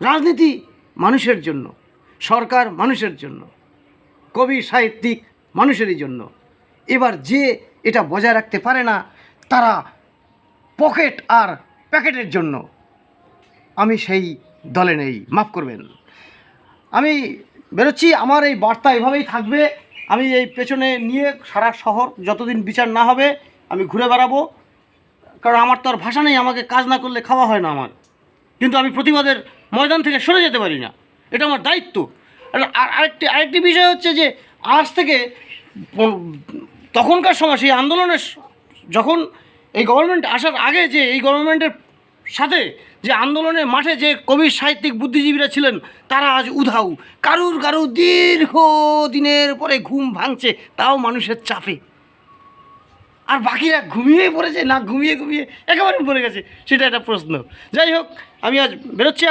রাজনীতি মানুষের জন্য, সরকার মানুষের জন্য, কবি, সাহিত্যিক মানুষেরই জন্য। এবার যে এটা বজায় রাখতে পারে না, তারা পকেট আর প্যাকেটের জন্য। আমি সেই দলে নেই, মাফ করবেন। আমি বেরোচ্ছি, আমার এই বার্তা এভাবেই থাকবে। আমি এই পেছনে নিয়ে সারা শহর যতদিন বিচার না হবে, আমি ঘুরে বেড়াবো। কারণ আমার তো আর ভাষা নেই, আমাকে কাজ না করলে খাওয়া হয় না আমার। কিন্তু আমি প্রতিবাদের ময়দান থেকে সরে যেতে পারি না। এটা আমার দায়িত্ব। আর আর- আরেকটি আরেকটি বিষয় হচ্ছে যে, আজ থেকে তখনকার সময় সেই আন্দোলনের যখন এই গভর্নমেন্ট আসার আগে যে এই গভর্নমেন্টের সাথে যে আন্দোলনের মাঠে যে কবি সাহিত্যিক বুদ্ধিজীবীরা ছিলেন, তারা আজ উধাও। কারুর কারুর দীর্ঘ দিনের পরে ঘুম ভাঙছে, তাও মানুষের চাপে। আর বাকিরা ঘুমিয়ে পড়েছে, না ঘুমিয়ে ঘুমিয়ে একেবারে পড়ে গেছে, সেটা একটা প্রশ্ন। যাই হোক, আমি আজ বেরোচ্ছি এখন।